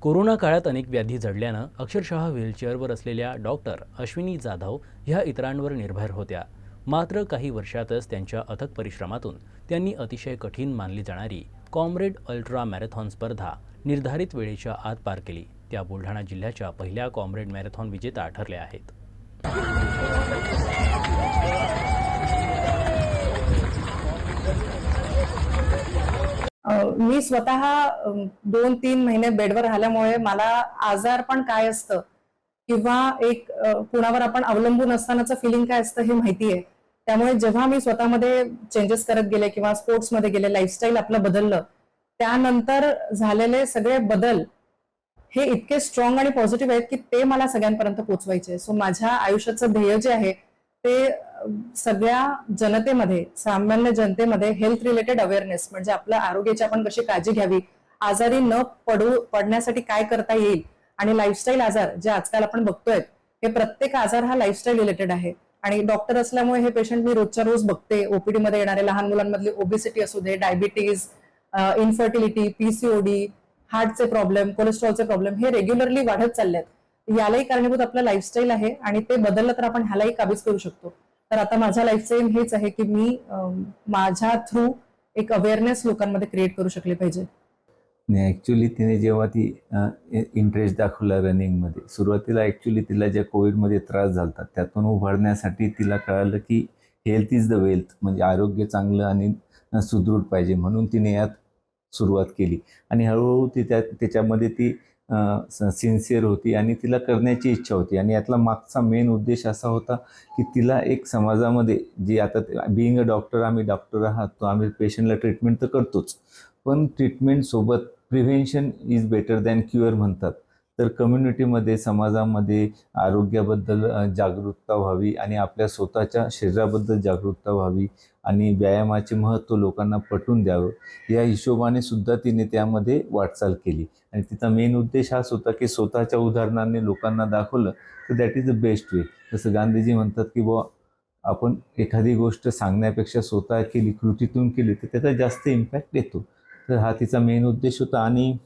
Corona काळात अनेक व्याधी जडल्यानं अक्षरशः व्हीलचेअरवर असलेल्या डॉक्टर अश्विनी जाधव ह्या इतरांवर निर्भर होत्या. मात्र काही वर्षातच त्यांच्या अथक परिश्रमातून त्यांनी अतिशय कठीण मानली जाणारी कॉम्रेड अल्ट्रा मॅरेथॉन स्पर्धा निर्धारित वेळेच्या आत पार केली. त्या बुलढाणा जिल्ह्याच्या पहिल्या कॉम्रेड मॅरेथॉन विजेता ठरल्या आहेत. मी स्वतः दोन तीन महिने बेडवर राहिल्यामुळे मला आजार पण काय असतं किंवा एक कुणावर आपण अवलंबून असतानाचं फिलिंग काय असतं हे माहिती आहे त्यामुळे जेव्हा मी स्वतःमध्ये चेंजेस करत गेले किंवा स्पोर्ट्समध्ये गेले लाईफस्टाईल आपलं बदललं त्यानंतर झालेले सगळे बदल हे इतके स्ट्रॉंग आणि पॉझिटिव्ह आहेत की ते मला सगळ्यांपर्यंत पोहोचवायचे सो माझ्या आयुष्याचं ध्येय जे आहे ते सगळ्या जनतेमध्ये सामान्य जनतेमध्ये हेल्थ रिलेटेड अवेअरनेस म्हणजे आपल्या आरोग्याची आपण कशी काळजी घ्यावी आजारी न पडू पडण्यासाठी काय करता येईल आणि लाईफस्टाईल आजार जे आजकाल आपण बघतोय हे प्रत्येक आजार हा लाईफस्टाईल रिलेटेड आहे. आणि डॉक्टर असल्यामुळे हे पेशंट मी रोजच्या रोज बघते. ओपीडी मध्ये येणारे लहान मुलांमधली ओबेसिटी असू दे डायबिटीज इन्फर्टिलिटी पीसीओडी हार्टचे प्रॉब्लेम कोलेस्ट्रॉलचे प्रॉब्लेम हे रेग्युलरली वाढत चालले आहेत यालाही कारणीभूत आपलं लाईफस्टाईल आहे आणि ते बदललं तर आपण ह्यालाही काबीज करू शकतो. तर आता माझा लाईफस्टाईल हेच आहे की मी माझ्या थ्रू एक अवेअरनेस लोकांमध्ये क्रिएट करू शकले पाहिजे. नाही ॲक्च्युली तिने जेव्हा ती इंटरेस्ट दाखवला रनिंगमध्ये सुरुवातीला ॲक्च्युली तिला ज्या कोविडमध्ये त्रास झाला त्यातून उभारण्यासाठी तिला कळालं की हेल्थ इज द वेल्थ म्हणजे आरोग्य चांगलं आणि सुदृढ पाहिजे म्हणून तिने यात सुरुवात केली. आणि हळूहळू ती त्या त्याच्यामध्ये ती सिन्सिअर होती आणि तिला करण्याची इच्छा होती. आणि यातला मागचा मेन उद्देश असा होता की तिला एक समाजामध्ये जी आता बिईंग अ डॉक्टर आम्ही डॉक्टर आहात तो आम्ही पेशंटला ट्रीटमेंट तर करतोच. पण ट्रीटमेंटसोबत prevention is better than cure म्हणतात. तर कम्युनिटीमध्ये समाजामध्ये आरोग्याबद्दल जागरूकता व्हावी आणि आपल्या स्वतःच्या शरीराबद्दल जागरूकता व्हावी आणि व्यायामाचे महत्त्व लोकांना पटवून द्यावं. या हिशोबाने सुद्धा तिने त्यामध्ये वाटचाल केली. आणि तिचा मेन उद्देश हाच होता की स्वतःच्या उदाहरणाने लोकांना दाखवलं तर that is the best way जसं गांधीजी म्हणतात की बुवा आपण एखादी गोष्ट सांगण्यापेक्षा स्वतः केली कृतीतून केली तर त्याचा जास्त इम्पॅक्ट येतो तर हा तिचा मेन उद्देश होता आणि